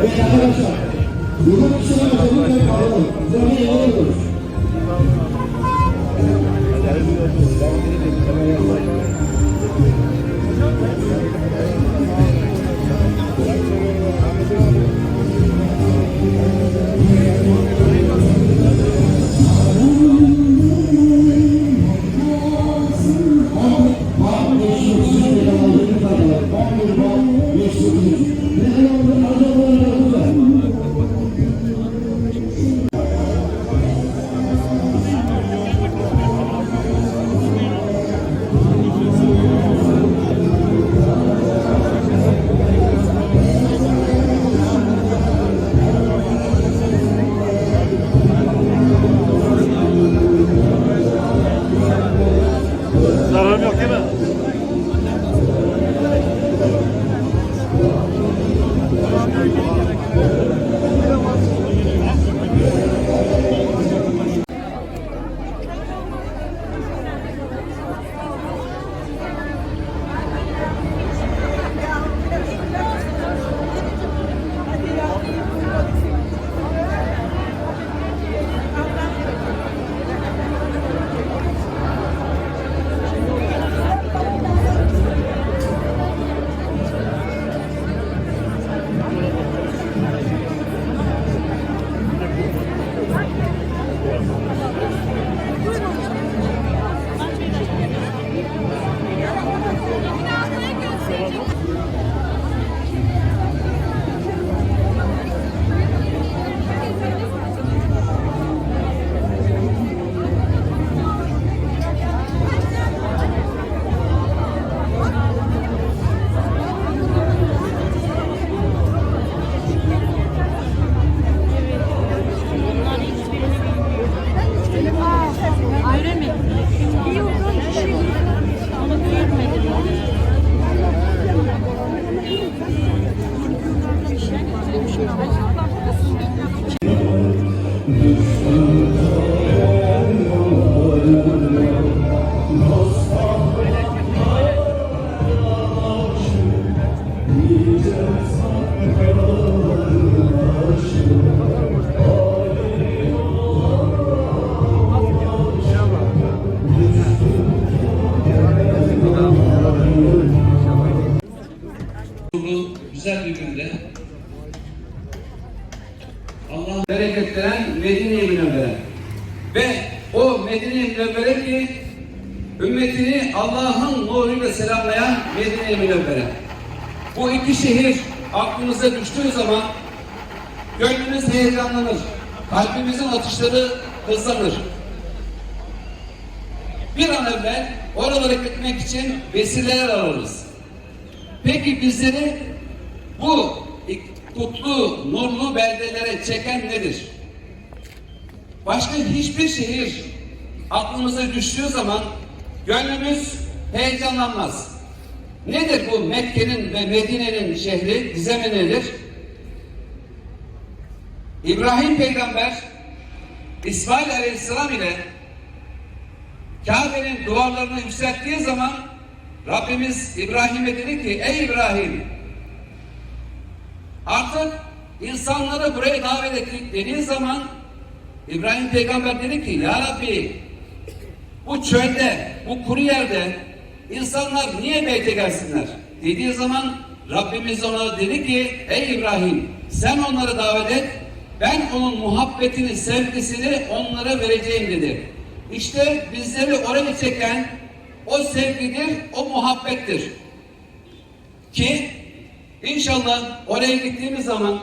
Evet arkadaşlar, burada bir şey var, bunu da alalım. Üzerine Bu ve o Medine-i Münevvere ki ümmetini Allah'ın nuruyla selamlayan Medine-i Münevvere. Bu iki şehir aklımıza düştüğü zaman gönlümüz heyecanlanır. Kalbimizin atışları hızlanır. Bir an evvel oralara gitmek için vesileler ararız. Peki bizleri bu kutlu, nurlu beldelere çeken nedir? Başka hiçbir şehir aklımıza düştüğü zaman gönlümüz heyecanlanmaz. Nedir bu Mekke'nin ve Medine'nin şehri? Gizemi nedir? İbrahim peygamber İsmail aleyhisselam ile Kabe'nin duvarlarını yükselttiği zaman Rabbimiz İbrahim'e dedi ki ey İbrahim artık insanları buraya davet ettik zaman İbrahim peygamber dedi ki ya Rabbi bu çölde bu kuru yerde insanlar niye beyte gelsinler dediği zaman Rabbimiz ona dedi ki ey İbrahim sen onları davet et ben onun muhabbetini sevgisini onlara vereceğim dedi. İşte bizleri oraya çeken o sevgidir, o muhabbettir. Ki inşallah oraya gittiğimiz zaman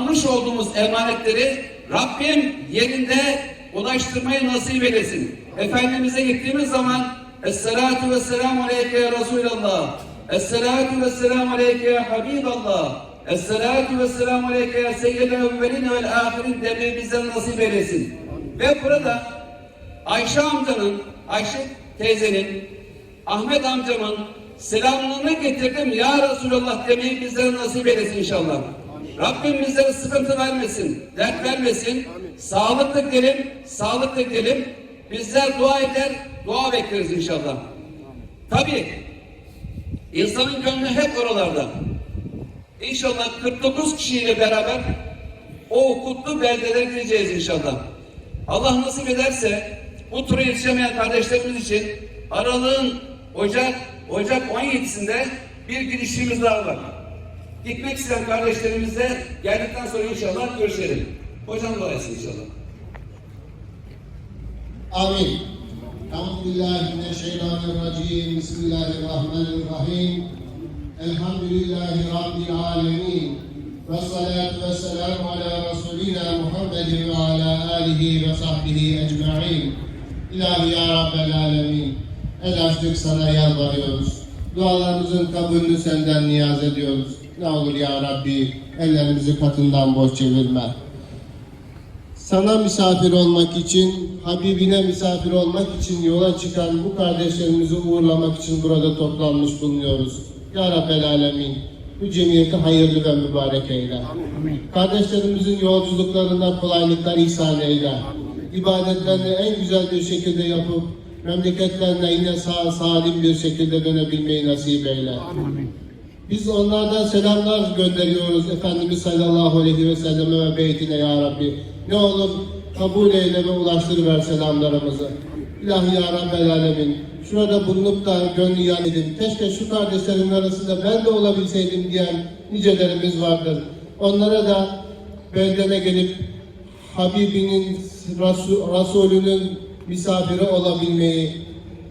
almış olduğumuz emanetleri Rabbim yerinde ulaştırmayı nasip eylesin. Efendimiz'e gittiğimiz zaman Esselatu ve selamu aleyke ya Resulallah. Esselatu ve selamu aleyke ya Habiballah. Esselatu ve selamu aleyke ya seyyidel evvelin vel ahirin demeyi bizden nasip eylesin. Ve burada Ayşe amcanın, Ayşe teyzenin, Ahmet amcamın selamını getirdim ya Resulallah demeyi bizlere nasip eylesin inşallah. Rabbim bizlere sıkıntı vermesin, dert vermesin. Sağlıklı gidelim, sağlıklı gidelim. Bizler dua eder, dua bekleriz inşallah. Tabii insanın gönlü hep oralarda. İnşallah 49 kişiyle beraber o kutlu beldelere gideceğiz inşallah. Allah nasip ederse bu tura yetişemeyen kardeşlerimiz için Aralık'ın Ocak Ocak 17'sinde bir girişimiz daha var. Gitmek isteyen kardeşlerimizle geldikten sonra inşallah görüşelim. Hocam dolayısıyla inşallah. Amin. Euzubillahimineşşeytanirracim. Bismillahirrahmanirrahim. Elhamdülillahi Rabbil alemin. Ve salatu ve selamu ala Resulina Muhammedin ve ala alihi ve sahbihi ecma'in. İlahi ya Rabbel alemin. El açtık sana yalvarıyoruz. Dualarımızın kabulünü senden niyaz ediyoruz Ne olur ya Rabbi ellerimizi katından boş çevirme sana misafir olmak için, Habibine misafir olmak için yola çıkan bu kardeşlerimizi uğurlamak için burada toplanmış bulunuyoruz. Ya Rabbel Alemin, bu cemiyeti hayırlı ve mübarek eyle. Kardeşlerimizin yolculuklarında kolaylıklar ihsan eyle. İbadetlerini en güzel bir şekilde yapıp, memleketlerine yine sağ salim bir şekilde dönebilmeyi nasip eyle. Biz onlardan selamlar gönderiyoruz Efendimiz sallallahu aleyhi ve selleme ve beytine ya Rabbi. Ne olur kabul eyle ve ulaştırıver selamlarımızı. İlahi ya Rabbel Alemin. Şurada bulunup da gönlü yan edin. Keşke şu kardeşlerin arasında ben de olabilseydim diyen nicelerimiz vardır. Onlara da beldene gelip Habibinin, Rasu- Resulünün misafiri olabilmeyi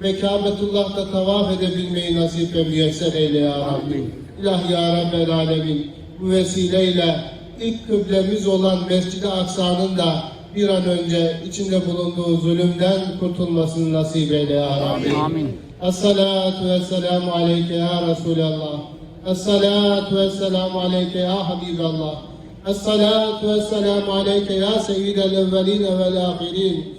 ve Kâbetullah'ta tavaf edebilmeyi nasip ve müyesser eyle ya Rabbi. İlah ya Rabbel Alemin. Bu vesileyle ilk kıblemiz olan Mescid-i Aksa'nın da bir an önce içinde bulunduğu zulümden kurtulmasını nasip eyle ya Rabbi. Amin. Es-salatu ve aleyke ya Resulallah. Es-salatu ve aleyke ya Habiballah. Es-salatu ve aleyke ya Seyyidel evveline vel ahirin.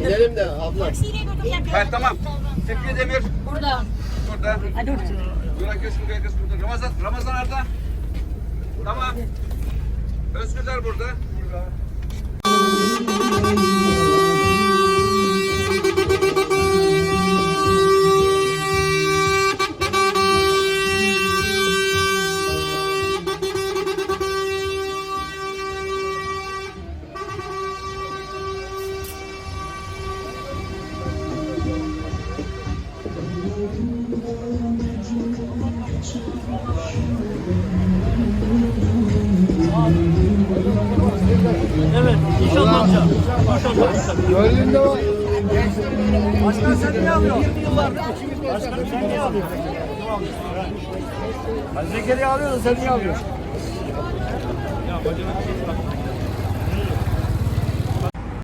Gidelim de abla. Taksiyle tamam. Fikri Demir Burada. burada. Hadi otur. Burak Özgür Bey kısmı burada. Ramazan, Ramazan Arda. Tamam. Özgürler burada. Burada. Evet, inşallah amca. Gönlünde var. Başkan sen niye alıyorsun? Yıllardır Başkanım sen niye alıyorsun? Ali Zekeriya alıyor da sen niye alıyorsun? Ya bacana bir şey.